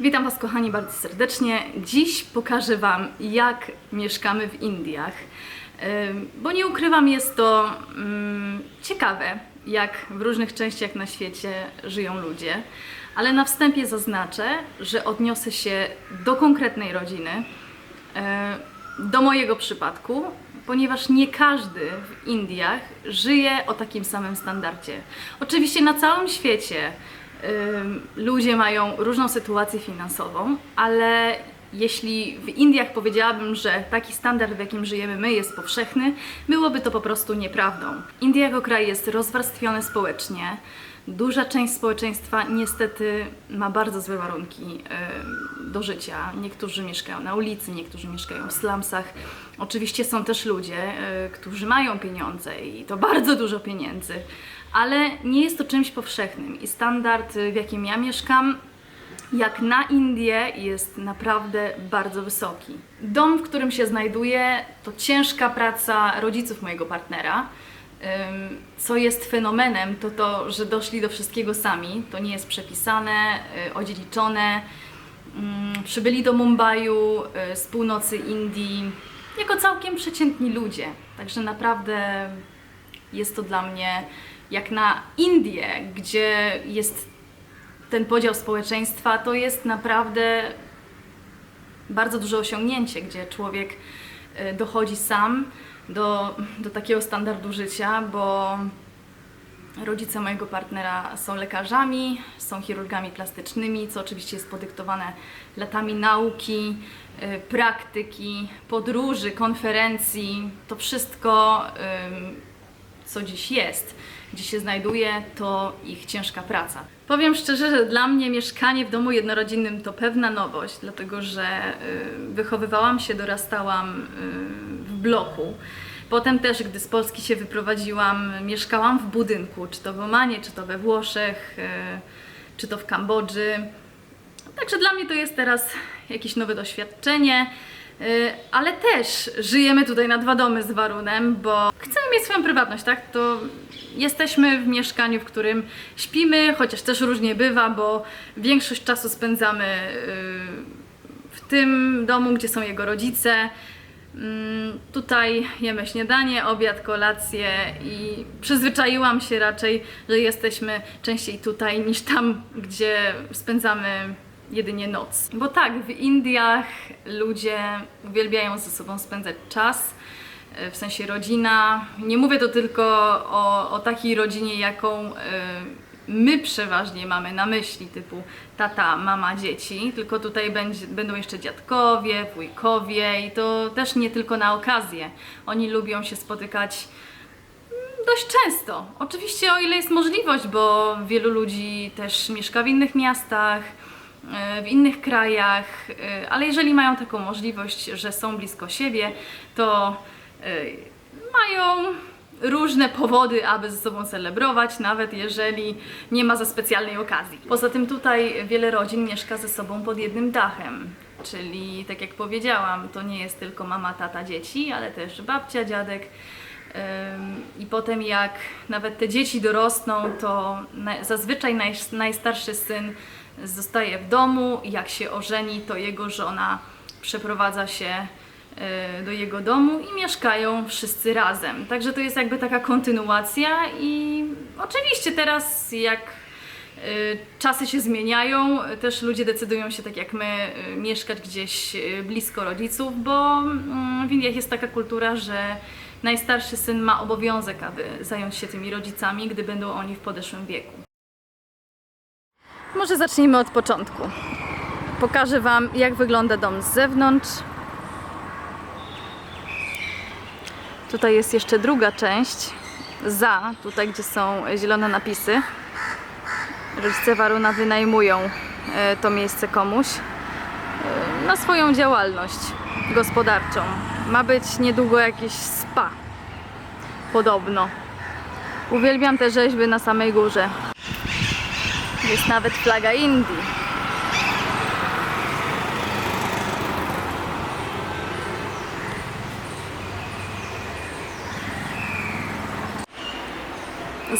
Witam Was kochani bardzo serdecznie. Dziś pokażę Wam jak mieszkamy w Indiach. Bo nie ukrywam, jest to mm, ciekawe, jak w różnych częściach na świecie żyją ludzie. Ale na wstępie zaznaczę, że odniosę się do konkretnej rodziny, do mojego przypadku, ponieważ nie każdy w Indiach żyje o takim samym standardzie. Oczywiście na całym świecie ludzie mają różną sytuację finansową, ale jeśli w Indiach powiedziałabym, że taki standard, w jakim żyjemy my, jest powszechny, byłoby to po prostu nieprawdą. India jako kraj jest rozwarstwiony społecznie. Duża część społeczeństwa niestety ma bardzo złe warunki do życia. Niektórzy mieszkają na ulicy, niektórzy mieszkają w slumsach. Oczywiście są też ludzie, e, którzy mają pieniądze i to bardzo dużo pieniędzy, ale nie jest to czymś powszechnym i standard, e, w jakim ja mieszkam, jak na Indię jest naprawdę bardzo wysoki. Dom, w którym się znajduję, to ciężka praca rodziców mojego partnera. Co jest fenomenem, to to, że doszli do wszystkiego sami. To nie jest przepisane, y, odziedziczone. Przybyli do Mumbaiu y, z północy Indii jako całkiem przeciętni ludzie. Także naprawdę jest to dla mnie jak na Indię, gdzie jest ten podział społeczeństwa, to jest naprawdę bardzo duże osiągnięcie, gdzie człowiek y, dochodzi sam do, do takiego standardu życia, bo rodzice mojego partnera są lekarzami, są chirurgami plastycznymi, co oczywiście jest podyktowane latami nauki, y, praktyki, podróży, konferencji. To wszystko, co dziś jest, gdzie się znajduje, to ich ciężka praca. Powiem szczerze, że dla mnie mieszkanie w domu jednorodzinnym to pewna nowość, dlatego że y, wychowywałam się, dorastałam y, w bloku. Potem też, gdy z Polski się wyprowadziłam, mieszkałam w budynku, czy to w Omanie, czy to we Włoszech, y, czy to w Kambodży. Także dla mnie to jest teraz jakieś nowe doświadczenie, ale też żyjemy tutaj na dwa domy z Warunem, bo chcemy mieć swoją prywatność, tak? To jesteśmy w mieszkaniu, w którym śpimy, chociaż też różnie bywa, bo większość czasu spędzamy y, w tym domu, gdzie są jego rodzice. Mm, Tutaj jemy śniadanie, obiad, kolację i przyzwyczaiłam się raczej, że jesteśmy częściej tutaj niż tam, gdzie spędzamy jedynie noc. Bo tak, w Indiach ludzie uwielbiają ze sobą spędzać czas, w sensie rodzina. Nie mówię to tylko o, o takiej rodzinie, jaką e, my przeważnie mamy na myśli, typu tata, mama, dzieci, tylko tutaj będzie, będą jeszcze dziadkowie, wujkowie i to też nie tylko na okazję. Oni lubią się spotykać dość często. Oczywiście o ile jest możliwość, bo wielu ludzi też mieszka w innych miastach, e, w innych krajach, e, ale jeżeli mają taką możliwość, że są blisko siebie, to mają różne powody, aby ze sobą celebrować, nawet jeżeli nie ma za specjalnej okazji. Poza tym tutaj wiele rodzin mieszka ze sobą pod jednym dachem. Czyli, tak jak powiedziałam, to nie jest tylko mama, tata, dzieci, ale też babcia, dziadek, I potem jak nawet te dzieci dorosną, to zazwyczaj naj, najstarszy syn zostaje w domu. Jak się ożeni, to jego żona przeprowadza się do jego domu i mieszkają wszyscy razem. Także to jest jakby taka kontynuacja i oczywiście teraz jak y, czasy się zmieniają, też ludzie decydują się tak jak my y, mieszkać gdzieś blisko rodziców, bo mm, w Indiach jest taka kultura, że najstarszy syn ma obowiązek, aby zająć się tymi rodzicami, gdy będą oni w podeszłym wieku. Może zacznijmy od początku. Pokażę Wam, jak wygląda dom z zewnątrz. Tutaj jest jeszcze druga część, za, tutaj gdzie są zielone napisy. Rodzice Waruna wynajmują e, to miejsce komuś e, na swoją działalność gospodarczą. Ma być niedługo jakieś spa. Podobno. Uwielbiam te rzeźby na samej górze. Jest nawet flaga Indii.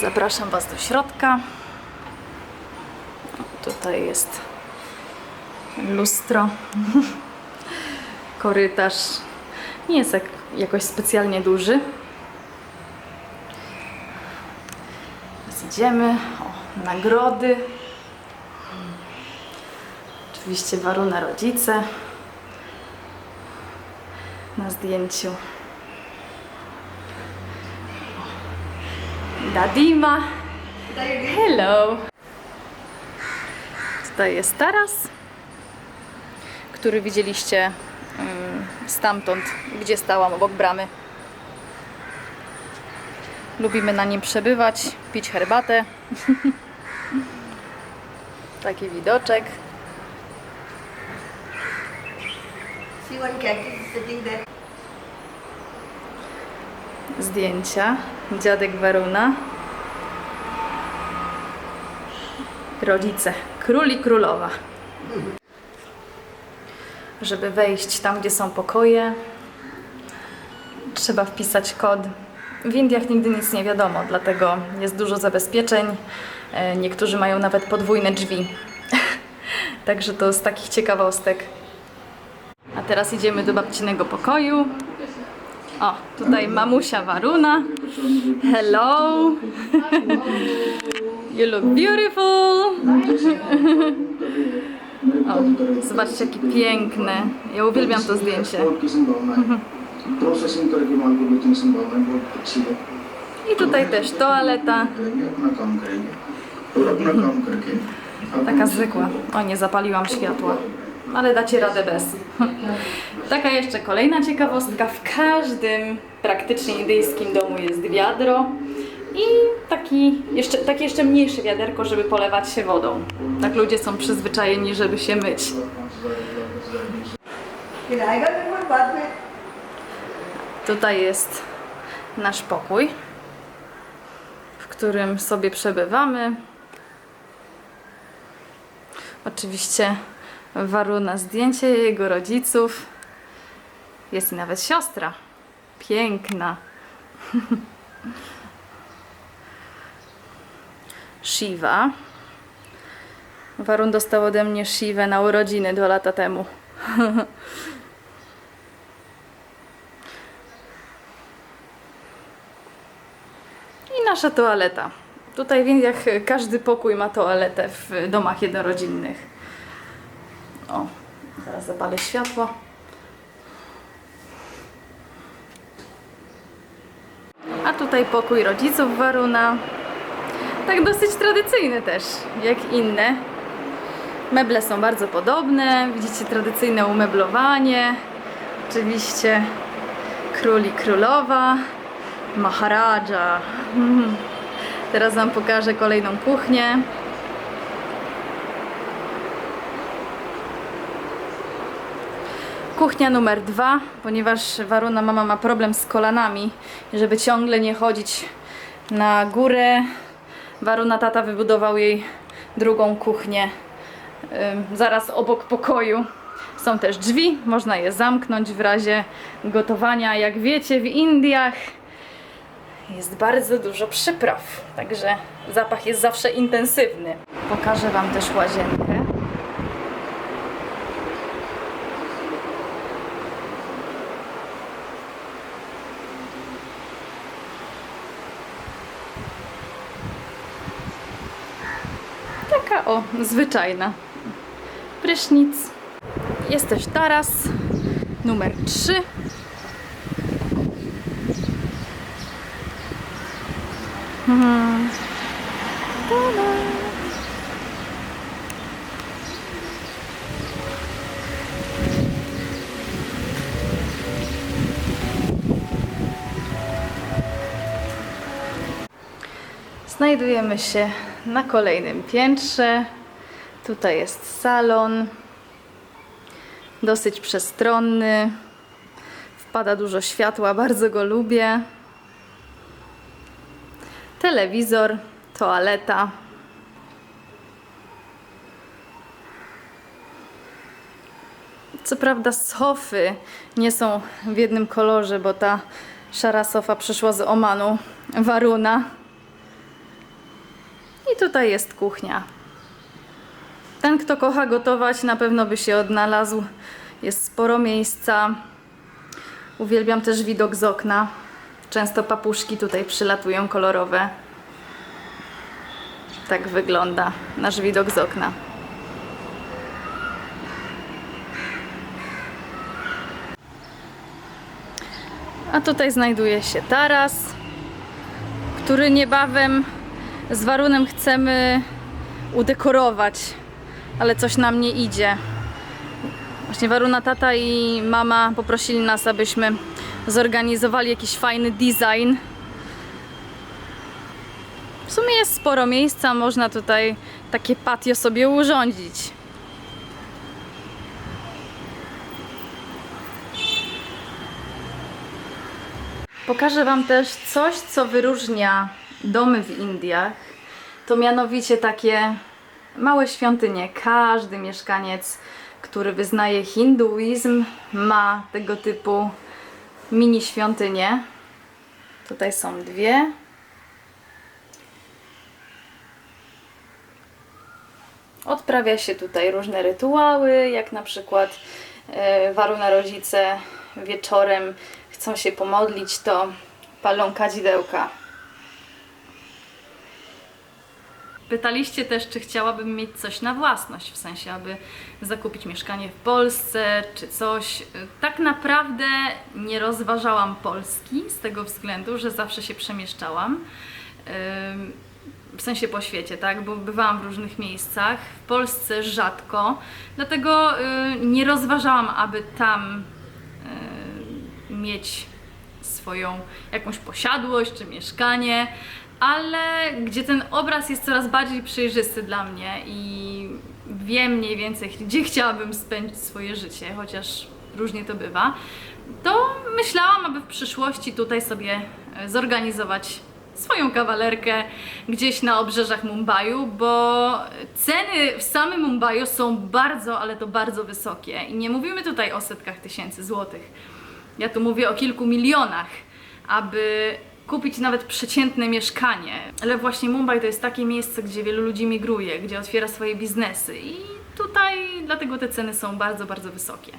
Zapraszam Was do środka. Tutaj jest lustro, korytarz. Nie jest jak, jakoś specjalnie duży. Teraz idziemy. O, nagrody. Oczywiście Waruna rodzice. Na zdjęciu. Dadima. Hello. Tutaj jest taras, który widzieliście mm, stamtąd, gdzie stałam obok bramy. Lubimy na nim przebywać, pić herbatę. Taki widoczek. See one cat is sitting there. Zdjęcia. Dziadek Waruna. Rodzice. Król i królowa. Żeby wejść tam, gdzie są pokoje, trzeba wpisać kod. W Indiach nigdy nic nie wiadomo, dlatego jest dużo zabezpieczeń. E, Niektórzy mają nawet podwójne drzwi. Także to z takich ciekawostek. A teraz idziemy do babcinego pokoju. O, tutaj mamusia Waruna. Hello. You look beautiful. O, zobaczcie jaki piękny. Ja uwielbiam to zdjęcie. I tutaj też toaleta. Taka zwykła. O nie, zapaliłam światła ale dacie radę bez. Taka jeszcze kolejna ciekawostka. W każdym praktycznie indyjskim domu jest wiadro i taki jeszcze, takie jeszcze mniejsze wiaderko, żeby polewać się wodą. Tak ludzie są przyzwyczajeni, żeby się myć. Tutaj jest nasz pokój, w którym sobie przebywamy. Oczywiście Waruna zdjęcie jego rodziców. Jest i nawet siostra. Piękna. Shiva. Warun dostał ode mnie Shivę na urodziny dwa lata temu. I nasza toaleta. Tutaj w Indiach każdy pokój ma toaletę w domach jednorodzinnych. O, zaraz zapalę światło. A tutaj pokój rodziców Waruna. Tak dosyć tradycyjny też, jak inne. Meble są bardzo podobne. Widzicie tradycyjne umeblowanie. Oczywiście król i królowa. Maharaja. Mhm. Teraz Wam pokażę kolejną kuchnię. Kuchnia numer dwa, ponieważ Waruna mama ma problem z kolanami, żeby ciągle nie chodzić na górę. Waruna tata wybudował jej drugą kuchnię zaraz obok pokoju. Są też drzwi, można je zamknąć w razie gotowania. Jak wiecie, w Indiach jest bardzo dużo przypraw, także zapach jest zawsze intensywny. Pokażę Wam też łazienkę. Taka o, zwyczajna. Prysznic. Jest też taras numer 3. Mhm. Tada. Znajdujemy się na kolejnym piętrze. Tutaj jest salon. Dosyć przestronny. Wpada dużo światła, bardzo go lubię telewizor, toaleta. Co prawda sofy nie są w jednym kolorze, bo ta szara sofa przyszła z Omanu, Waruna. I tutaj jest kuchnia. Ten, kto kocha gotować, na pewno by się odnalazł. Jest sporo miejsca. Uwielbiam też widok z okna. Często papuszki tutaj przylatują kolorowe. Tak wygląda nasz widok z okna. A tutaj znajduje się taras, który niebawem z Warunem chcemy udekorować, ale coś nam nie idzie. Właśnie Waruna tata i mama poprosili nas, abyśmy zorganizowali jakiś fajny design. W sumie jest sporo miejsca, można tutaj takie patio sobie urządzić. Pokażę Wam też coś, co wyróżnia domy w Indiach. To mianowicie takie małe świątynie. Każdy mieszkaniec, który wyznaje hinduizm, ma tego typu mini świątynie. Tutaj są dwie. Odprawia się tutaj różne rytuały, jak na przykład e, Waruna rodzice wieczorem chcą się pomodlić, to palą kadzidełka. Pytaliście też, czy chciałabym mieć coś na własność, w sensie, aby zakupić mieszkanie w Polsce, czy coś. Tak naprawdę nie rozważałam Polski z tego względu, że zawsze się przemieszczałam. W sensie po świecie, tak? Bo bywałam w różnych miejscach. W Polsce rzadko, dlatego y, nie rozważałam, aby tam y, mieć swoją jakąś posiadłość czy mieszkanie, ale gdzie ten obraz jest coraz bardziej przejrzysty dla mnie i wiem mniej więcej, gdzie chciałabym spędzić swoje życie, chociaż różnie to bywa, to myślałam, aby w przyszłości tutaj sobie e, zorganizować swoją kawalerkę gdzieś na obrzeżach Mumbaiu, bo ceny w samym Mumbaiu są bardzo, ale to bardzo wysokie i nie mówimy tutaj o setkach tysięcy złotych. Ja tu mówię o kilku milionach, aby kupić nawet przeciętne mieszkanie. Ale właśnie Mumbai to jest takie miejsce, gdzie wielu ludzi migruje, gdzie otwiera swoje biznesy i tutaj dlatego te ceny są bardzo, bardzo wysokie.